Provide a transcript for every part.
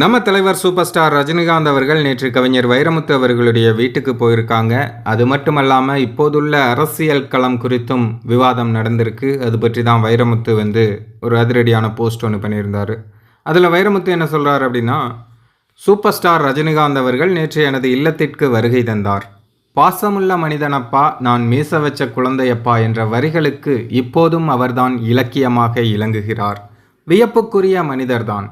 நம்ம தலைவர் super star Rajinikanth அவர்கள் நேற்று கவிஞர் வைரமுத்து அவர்களுடைய வீட்டுக்கு போயிருக்காங்க. அது மட்டுமல்லாமல் இப்போதுள்ள அரசியல் களம் குறித்தும் விவாதம் நடந்திருக்கு. அது பற்றி தான் வைரமுத்து வந்து ஒரு அதிரடியான போஸ்ட் ஒன்று பண்ணியிருந்தார். அதில் வைரமுத்து என்ன சொல்கிறார் அப்படின்னா சூப்பர் ஸ்டார் ரஜினிகாந்த் அவர்கள் நேற்று எனது இல்லத்திற்கு வருகை தந்தார். பாசமுள்ள மனிதனப்பா நான் மீச வச்ச குழந்தையப்பா என்ற வரிகளுக்கு இப்போதும் அவர்தான் இலக்கியமாக இலங்குகிறார். வியப்புக்குரிய மனிதர்தான்.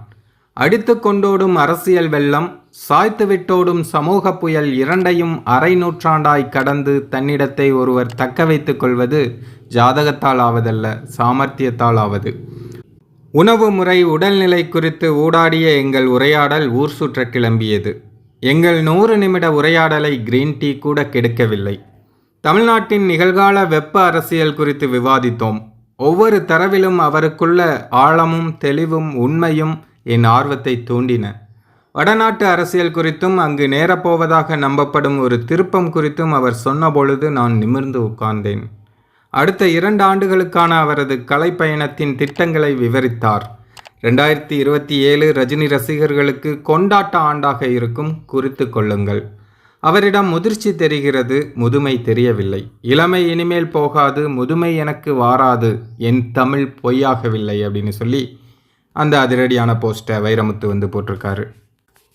அடித்து கொண்டோடும் அரசியல் வெள்ளம் சாய்த்து விட்டோடும் சமூக புயல் இரண்டையும் அரை நூற்றாண்டாய் கடந்து தன்னிடத்தை ஒருவர் தக்க வைத்துக் கொள்வது ஜாதகத்தால் ஆவதல்ல சாமர்த்தியத்தால் ஆவது உணவு முறை உடல்நிலை குறித்து ஊடாடிய எங்கள் உரையாடல் ஊர் சுற்ற கிளம்பியது. எங்கள் நூறு நிமிட உரையாடலை கிரீன் டீ கூட கெடுக்கவில்லை. தமிழ்நாட்டின் நிகழ்கால வெப்ப அரசியல் குறித்து விவாதித்தோம். ஒவ்வொரு தரவிலும் அவருக்குள்ள ஆழமும் தெளிவும் உண்மையும் என் ஆர்வத்தை தூண்டின. வடநாட்டு அரசியல் குறித்தும் அங்கு நேரப்போவதாக நம்பப்படும் ஒரு திருப்பம் குறித்தும் அவர் சொன்னபொழுது நான் நிமிர்ந்து உட்கார்ந்தேன். அடுத்த இரண்டு ஆண்டுகளுக்கான அவரது கலைப்பயணத்தின் திட்டங்களை விவரித்தார். ரெண்டாயிரத்தி இருபத்தி ஏழு ரஜினி ரசிகர்களுக்கு கொண்டாட்ட ஆண்டாக இருக்கும் குறித்து கொள்ளுங்கள். அவரிடம் முதிர்ச்சி தெரிகிறது முதுமை தெரியவில்லை. இளமை இனிமேல் போகாது முதுமை எனக்கு வாராது என் தமிழ் பொய்யாகவில்லை அப்படின்னு சொல்லி அந்த அதிரடியான போஸ்ட்டை வைரமுத்து வந்து போட்டிருக்காரு.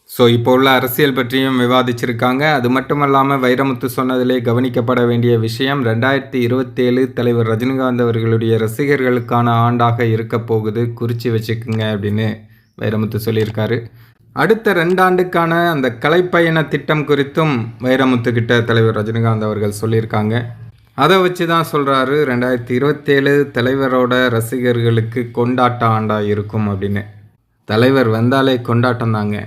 ஸோ இப்போ உள்ள அரசியல் பற்றியும் விவாதிச்சிருக்காங்க. அது மட்டுமல்லாமல் வைரமுத்து சொன்னதிலே கவனிக்கப்பட வேண்டிய விஷயம் ரெண்டாயிரத்தி இருபத்தேழு தலைவர் ரஜினிகாந்த் அவர்களுடைய ரசிகர்களுக்கான ஆண்டாக இருக்க போகுது. குறித்து வச்சுக்குங்க அப்படின்னு வைரமுத்து சொல்லியிருக்காரு. அடுத்த ரெண்டாண்டுக்கான அந்த கலைப்பயண திட்டம் குறித்தும் வைரமுத்து கிட்ட தலைவர் ரஜினிகாந்த் அவர்கள் சொல்லியிருக்காங்க. அதை வச்சு தான் சொல்கிறாரு ரெண்டாயிரத்தி இருபத்தேழு தலைவரோட ரசிகர்களுக்கு கொண்டாட்ட ஆண்டாக இருக்கும் அப்படின்னு. தலைவர் வந்தாலே கொண்டாட்டம் தாங்க